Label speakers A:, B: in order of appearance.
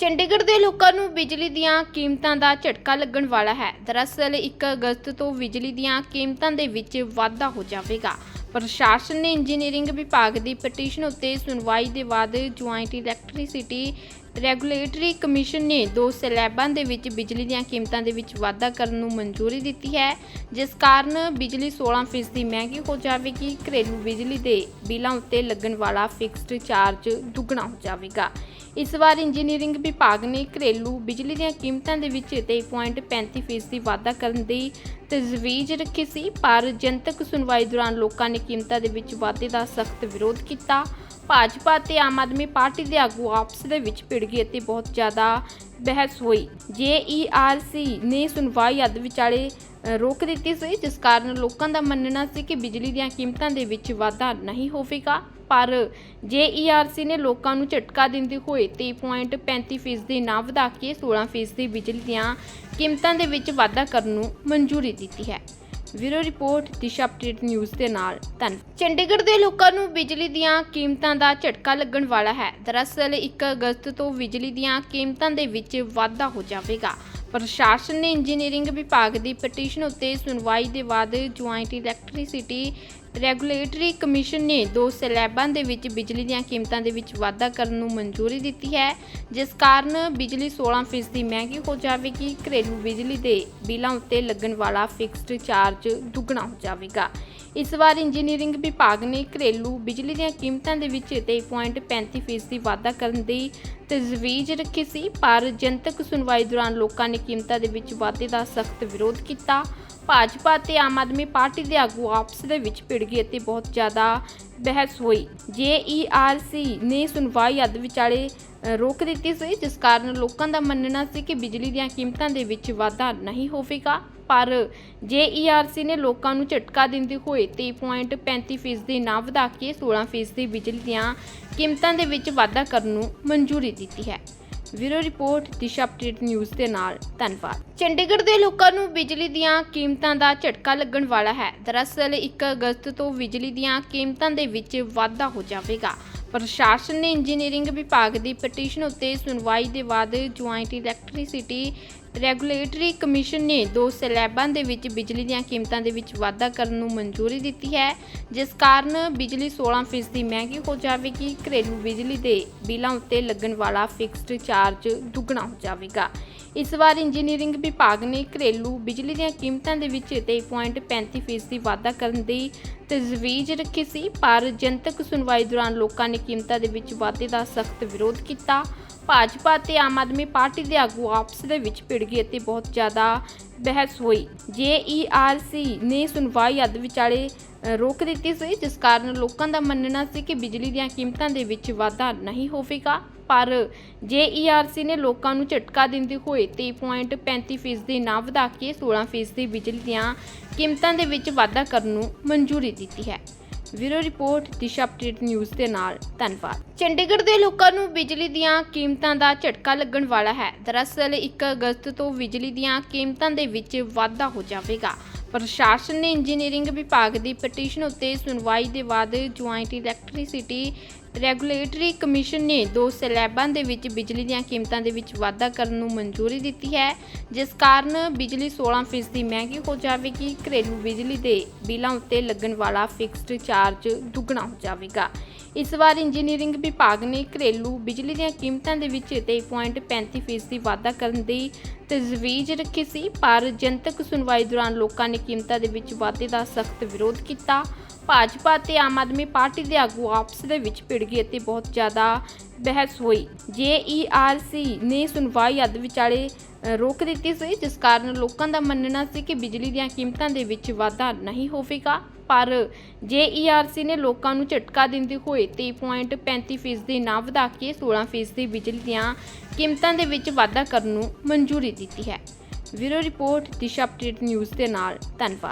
A: ਚੰਡੀਗੜ੍ਹ ਦੇ ਲੋਕਾਂ ਨੂੰ ਬਿਜਲੀ ਦੀਆਂ ਕੀਮਤਾਂ ਦਾ ਝਟਕਾ ਲੱਗਣ ਵਾਲਾ ਹੈ। ਦਰਅਸਲ 1 ਅਗਸਤ ਤੋਂ ਬਿਜਲੀ ਦੀਆਂ ਕੀਮਤਾਂ ਦੇ ਵਿੱਚ ਵਾਧਾ ਹੋ ਜਾਵੇਗਾ। ਪ੍ਰਸ਼ਾਸਨ ਨੇ ਇੰਜੀਨੀਅਰਿੰਗ ਵਿਭਾਗ ਦੀ ਪਟੀਸ਼ਨ ਉੱਤੇ ਸੁਣਵਾਈ ਦੇ ਬਾਅਦ ਜੁਆਇੰਟ ਇਲੈਕਟ੍ਰਿਸਿਟੀ ਰੈਗੂਲੇਟਰੀ ਕਮਿਸ਼ਨ ਨੇ ਦੋ ਸਲੈਬਾਂ ਦੇ ਵਿੱਚ ਬਿਜਲੀ ਦੀਆਂ ਕੀਮਤਾਂ ਦੇ ਵਿੱਚ ਵਾਧਾ ਕਰਨ ਨੂੰ ਮਨਜ਼ੂਰੀ ਦਿੱਤੀ ਹੈ, ਜਿਸ ਕਾਰਨ ਬਿਜਲੀ 16% ਮਹਿੰਗੀ ਹੋ ਜਾਵੇਗੀ, ਘਰੇਲੂ ਬਿਜਲੀ ਦੇ ਬਿੱਲਾਂ ਉੱਤੇ ਲੱਗਣ ਵਾਲਾ ਫਿਕਸਡ ਚਾਰਜ ਦੁੱਗਣਾ ਹੋ ਜਾਵੇਗਾ। ਇਸ ਵਾਰ ਇੰਜੀਨੀਅਰਿੰਗ ਵਿਭਾਗ ਨੇ ਘਰੇਲੂ ਬਿਜਲੀ ਦੀਆਂ ਕੀਮਤਾਂ ਦੇ ਵਿੱਚ 3.35% ਦੀ ਵਾਧਾ ਕਰਨ ਦੀ ਤਜਵੀਜ਼ ਰੱਖੀ ਸੀ, ਪਰ ਜਨਤਕ ਸੁਣਵਾਈ ਦੌਰਾਨ ਲੋਕਾਂ ਨੇ ਕੀਮਤਾਂ ਦੇ ਵਿੱਚ ਵਾਧੇ ਦਾ ਸਖਤ ਵਿਰੋਧ ਕੀਤਾ। ਭਾਜਪਾ ਤੇ ਆਮ ਆਦਮੀ ਪਾਰਟੀ ਦੇ ਆਗੂ ਆਪਸ ਦੇ ਵਿੱਚ ਭਿੜ ਗਏ ਅਤੇ ਬਹੁਤ ਜ਼ਿਆਦਾ ਬਹਿਸ ਹੋਈ। ਜੇਈਆਰਸੀ ਨੇ ਸੁਣਵਾਈ ਅੱਧ ਵਿਚਾਲੇ ਰੋਕ ਦਿੱਤੀ ਸੀ, ਜਿਸ ਕਾਰਨ ਲੋਕਾਂ ਦਾ ਮੰਨਣਾ ਸੀ ਕਿ ਬਿਜਲੀ ਦੀਆਂ ਕੀਮਤਾਂ ਦੇ ਵਿੱਚ ਵਾਧਾ ਨਹੀਂ ਹੋਵੇਗਾ। ਪਰ ਜੇਈਆਰਸੀ ਨੇ ਲੋਕਾਂ ਨੂੰ ਝਟਕਾ ਦਿੰਦੇ ਹੋਏ 3.35% ਦੀ ਨਾ ਵਧਾ ਕੇ 16% ਬਿਜਲੀ ਦੀਆਂ ਕੀਮਤਾਂ ਦੇ ਵਿੱਚ ਵਾਧਾ ਕਰਨ ਨੂੰ ਮਨਜ਼ੂਰੀ ਦਿੱਤੀ ਹੈ। Bureau report, Disha update news ਦੇ ਨਾਲ। ਧੰਨਵਾਦ। ਚੰਡੀਗੜ੍ਹ ਦੇ ਲੋਕਾਂ ਨੂੰ ਬਿਜਲੀ ਦੀਆਂ ਕੀਮਤਾਂ ਦਾ ਝਟਕਾ ਲੱਗਣ ਵਾਲਾ ਹੈ। ਦਰਅਸਲ 1 ਅਗਸਤ ਤੋਂ ਬਿਜਲੀ ਦੀਆਂ ਕੀਮਤਾਂ ਦੇ ਵਿੱਚ ਵਾਧਾ ਹੋ ਜਾਵੇਗਾ। ਪ੍ਰਸ਼ਾਸਨ ਨੇ ਇੰਜੀਨੀਅਰਿੰਗ ਵਿਭਾਗ ਦੀ ਪਟੀਸ਼ਨ ਉੱਤੇ ਸੁਣਵਾਈ ਦੇ ਬਾਅਦ ਜੁਆਇੰਟ ਇਲੈਕਟ੍ਰਿਸਿਟੀ ਰੈਗੂਲੇਟਰੀ ਕਮਿਸ਼ਨ ਨੇ ਦੋ ਸਲੈਬਾਂ ਦੇ ਵਿੱਚ ਬਿਜਲੀ ਦੀਆਂ ਕੀਮਤਾਂ ਦੇ ਵਿੱਚ ਵਾਧਾ ਕਰਨ ਨੂੰ ਮਨਜ਼ੂਰੀ ਦਿੱਤੀ ਹੈ, ਜਿਸ ਕਾਰਨ ਬਿਜਲੀ 16% ਮਹਿੰਗੀ ਹੋ ਜਾਵੇਗੀ, ਘਰੇਲੂ ਬਿਜਲੀ ਦੇ ਬਿੱਲਾਂ ਉੱਤੇ ਲੱਗਣ ਵਾਲਾ ਫਿਕਸਡ ਚਾਰਜ ਦੁੱਗਣਾ ਹੋ ਜਾਵੇਗਾ। ਇਸ ਵਾਰ ਇੰਜੀਨੀਅਰਿੰਗ ਵਿਭਾਗ ਨੇ ਘਰੇਲੂ ਬਿਜਲੀ ਦੀਆਂ ਕੀਮਤਾਂ ਦੇ ਵਿੱਚ 3.35% ਦੀ ਵਾਧਾ ਕਰਨ ਦੀ ਤਜਵੀਜ਼ ਰੱਖੀ ਸੀ, ਪਰ ਜਨਤਕ ਸੁਣਵਾਈ ਦੌਰਾਨ ਲੋਕਾਂ ਨੇ ਕੀਮਤਾਂ ਦੇ ਵਿੱਚ ਵਾਧੇ ਦਾ ਸਖਤ ਵਿਰੋਧ ਕੀਤਾ। ਭਾਜਪਾ ਤੇ ਆਮ ਆਦਮੀ ਪਾਰਟੀ ਦੇ ਆਗੂ ਆਪਸ ਦੇ ਵਿੱਚ ਭਿੜ ਗਏ ਅਤੇ ਬਹੁਤ ਜ਼ਿਆਦਾ ਬਹਿਸ ਹੋਈ। ਜੇਈਆਰਸੀ ਨੇ ਸੁਣਵਾਈ ਅੱਧ ਵਿਚਾਲੇ ਰੋਕ ਦਿੱਤੀ ਸੀ, ਜਿਸ ਕਾਰਨ ਲੋਕਾਂ ਦਾ ਮੰਨਣਾ ਸੀ ਕਿ ਬਿਜਲੀ ਦੀਆਂ ਕੀਮਤਾਂ ਦੇ ਵਿੱਚ ਵਾਧਾ ਨਹੀਂ ਹੋਵੇਗਾ। ਪਰ ਜੇਈਆਰਸੀ ਨੇ ਲੋਕਾਂ ਨੂੰ ਝਟਕਾ ਦਿੰਦੇ ਹੋਏ 3.35% ਦੀ ਨਾ ਵਧਾ ਕੇ 16% ਦੀ ਬਿਜਲੀ ਦੀਆਂ ਕੀਮਤਾਂ ਦੇ ਵਿੱਚ ਵਾਧਾ ਕਰਨ ਨੂੰ ਮਨਜ਼ੂਰੀ ਦਿੱਤੀ ਹੈ। Bureau report, Disha update news ਦੇ ਨਾਲ। ਧੰਨਵਾਦ। ਚੰਡੀਗੜ੍ਹ ਦੇ ਲੋਕਾਂ ਨੂੰ ਬਿਜਲੀ ਦੀਆਂ ਕੀਮਤਾਂ ਦਾ ਝਟਕਾ ਲੱਗਣ ਵਾਲਾ ਹੈ। ਦਰਅਸਲ 1 ਅਗਸਤ ਤੋਂ ਬਿਜਲੀ ਦੀਆਂ ਕੀਮਤਾਂ ਦੇ ਵਿੱਚ ਵਾਧਾ ਹੋ ਜਾਵੇਗਾ। ਪ੍ਰਸ਼ਾਸਨ ਨੇ ਇੰਜੀਨੀਅਰਿੰਗ ਵਿਭਾਗ ਦੀ ਪਟੀਸ਼ਨ ਉੱਤੇ ਸੁਣਵਾਈ ਦੇ ਬਾਅਦ ਜੁਆਇੰਟ ਇਲੈਕਟ੍ਰਿਸਿਟੀ ਰੈਗੂਲੇਟਰੀ ਕਮਿਸ਼ਨ ਨੇ ਦੋ ਸਲੈਬਾਂ ਦੇ ਵਿੱਚ ਬਿਜਲੀ ਦੀਆਂ ਕੀਮਤਾਂ ਦੇ ਵਿੱਚ ਵਾਧਾ ਕਰਨ ਨੂੰ ਮਨਜ਼ੂਰੀ ਦਿੱਤੀ ਹੈ, ਜਿਸ ਕਾਰਨ ਬਿਜਲੀ 16% ਮਹਿੰਗੀ ਹੋ ਜਾਵੇਗੀ, ਘਰੇਲੂ ਬਿਜਲੀ ਦੇ ਬਿੱਲਾਂ ਉੱਤੇ ਲੱਗਣ ਵਾਲਾ ਫਿਕਸਡ ਚਾਰਜ ਦੁੱਗਣਾ ਹੋ ਜਾਵੇਗਾ। ਇਸ ਵਾਰ ਇੰਜੀਨੀਅਰਿੰਗ ਵਿਭਾਗ ਨੇ ਘਰੇਲੂ ਬਿਜਲੀ ਦੀਆਂ ਕੀਮਤਾਂ ਦੇ ਵਿੱਚ 3.35% ਦੀ ਵਾਧਾ ਕਰਨ ਦੀ ਤਜਵੀਜ਼ ਰੱਖੀ ਸੀ, ਪਰ ਜਨਤਕ ਸੁਣਵਾਈ ਦੌਰਾਨ ਲੋਕਾਂ ਨੇ ਕੀਮਤਾਂ ਦੇ ਵਿੱਚ ਵਾਧੇ ਦਾ ਸਖਤ ਵਿਰੋਧ ਕੀਤਾ। ਭਾਜਪਾ ਤੇ ਆਮ ਆਦਮੀ ਪਾਰਟੀ ਦੇ ਆਗੂ ਆਪਸ ਦੇ ਵਿੱਚ ਭਿੜ ਗਏ ਅਤੇ ਬਹੁਤ ਜ਼ਿਆਦਾ ਬਹਿਸ ਹੋਈ। ਜੇਈਆਰਸੀ ਨੇ ਸੁਣਵਾਈ ਅੱਧ ਵਿਚਾਲੇ ਰੋਕ ਦਿੱਤੀ ਸੀ, ਜਿਸ ਕਾਰਨ ਲੋਕਾਂ ਦਾ ਮੰਨਣਾ ਸੀ ਕਿ ਬਿਜਲੀ ਦੀਆਂ ਕੀਮਤਾਂ ਦੇ ਵਿੱਚ ਵਾਧਾ ਨਹੀਂ ਹੋਵੇਗਾ। ਪਰ ਜੇਈਆਰਸੀ ਨੇ ਲੋਕਾਂ ਨੂੰ ਝਟਕਾ ਦਿੰਦੇ ਹੋਏ 3.35% ਦੀ ਨਾ ਵਧਾ ਕੇ 16% ਬਿਜਲੀ ਦੀਆਂ ਕੀਮਤਾਂ ਦੇ ਵਿੱਚ ਵਾਧਾ ਕਰਨ ਨੂੰ ਮਨਜ਼ੂਰੀ ਦਿੱਤੀ ਹੈ। Bureau report, Disha update news ਦੇ ਨਾਲ, ਧੰਨਵਾਦ। ਚੰਡੀਗੜ੍ਹ ਦੇ ਲੋਕਾਂ ਨੂੰ ਬਿਜਲੀ ਦੀਆਂ ਕੀਮਤਾਂ ਦਾ ਝਟਕਾ ਲੱਗਣ ਵਾਲਾ ਹੈ। ਦਰਅਸਲ 1 ਅਗਸਤ ਤੋਂ ਬਿਜਲੀ ਦੀਆਂ ਕੀਮਤਾਂ ਦੇ ਵਿੱਚ ਵਾਧਾ ਹੋ ਜਾਵੇਗਾ। ਪ੍ਰਸ਼ਾਸਨ ਨੇ ਇੰਜੀਨੀਅਰਿੰਗ ਵਿਭਾਗ ਦੀ ਪਟੀਸ਼ਨ ਉੱਤੇ ਸੁਣਵਾਈ ਦੇ ਬਾਅਦ ਜੁਆਇੰਟ ਇਲੈਕਟ੍ਰਿਸਿਟੀ ਰੈਗੂਲੇਟਰੀ ਕਮਿਸ਼ਨ ਨੇ ਦੋ ਸਲੈਬਾਂ ਦੇ ਵਿੱਚ ਬਿਜਲੀ ਦੀਆਂ ਕੀਮਤਾਂ ਦੇ ਵਿੱਚ ਵਾਧਾ ਕਰਨ ਨੂੰ ਮਨਜ਼ੂਰੀ ਦਿੱਤੀ ਹੈ, ਜਿਸ ਕਾਰਨ ਬਿਜਲੀ 16% ਮਹਿੰਗੀ ਹੋ ਜਾਵੇਗੀ, ਘਰੇਲੂ ਬਿਜਲੀ ਦੇ ਬਿੱਲਾਂ ਉੱਤੇ ਲੱਗਣ ਵਾਲਾ ਫਿਕਸਡ ਚਾਰਜ ਦੁੱਗਣਾ ਹੋ ਜਾਵੇਗਾ। ਇਸ ਵਾਰ ਇੰਜੀਨੀਅਰਿੰਗ ਵਿਭਾਗ ਨੇ ਘਰੇਲੂ ਬਿਜਲੀ ਦੀਆਂ ਕੀਮਤਾਂ ਦੇ ਵਿੱਚ 3.35% ਦੀ ਵਾਧਾ ਕਰਨ ਦੀ ਤਜਵੀਜ਼ ਰੱਖੀ ਸੀ, ਪਰ ਜਨਤਕ ਸੁਣਵਾਈ ਦੌਰਾਨ ਲੋਕਾਂ ਨੇ ਕੀਮਤਾਂ ਦੇ ਵਿੱਚ ਵਾਧੇ ਦਾ ਸਖਤ ਵਿਰੋਧ ਕੀਤਾ। ਭਾਜਪਾ ਤੇ ਆਮ ਆਦਮੀ ਪਾਰਟੀ ਦੇ ਆਗੂ ਆਪਸ ਦੇ ਵਿੱਚ ਭਿੜ ਗਏ ਅਤੇ ਬਹੁਤ ਜ਼ਿਆਦਾ ਬਹਿਸ ਹੋਈ। ਜੇਈਆਰਸੀ ਨੇ ਸੁਣਵਾਈ ਅੱਧ ਵਿਚਾਲੇ ਰੋਕ ਦਿੱਤੀ ਸੀ, ਜਿਸ ਕਾਰਨ ਲੋਕਾਂ ਦਾ ਮੰਨਣਾ ਸੀ ਕਿ ਬਿਜਲੀ ਦੀਆਂ ਕੀਮਤਾਂ ਦੇ ਵਿੱਚ ਵਾਧਾ ਨਹੀਂ ਹੋਵੇਗਾ। ਪਰ ਜੇਈਆਰਸੀ ਨੇ ਲੋਕਾਂ ਨੂੰ ਝਟਕਾ ਦਿੰਦੇ ਹੋਏ 3.35% ਦੀ ਨਾ ਵਧਾ ਕੇ 16% ਦੀ ਬਿਜਲੀ ਦੀਆਂ ਕੀਮਤਾਂ ਦੇ ਵਿੱਚ ਵਾਧਾ ਕਰਨ ਨੂੰ ਮਨਜ਼ੂਰੀ ਦਿੱਤੀ ਹੈ। Bureau report, Disha update news ਦੇ ਨਾਲ। ਧੰਨਵਾਦ।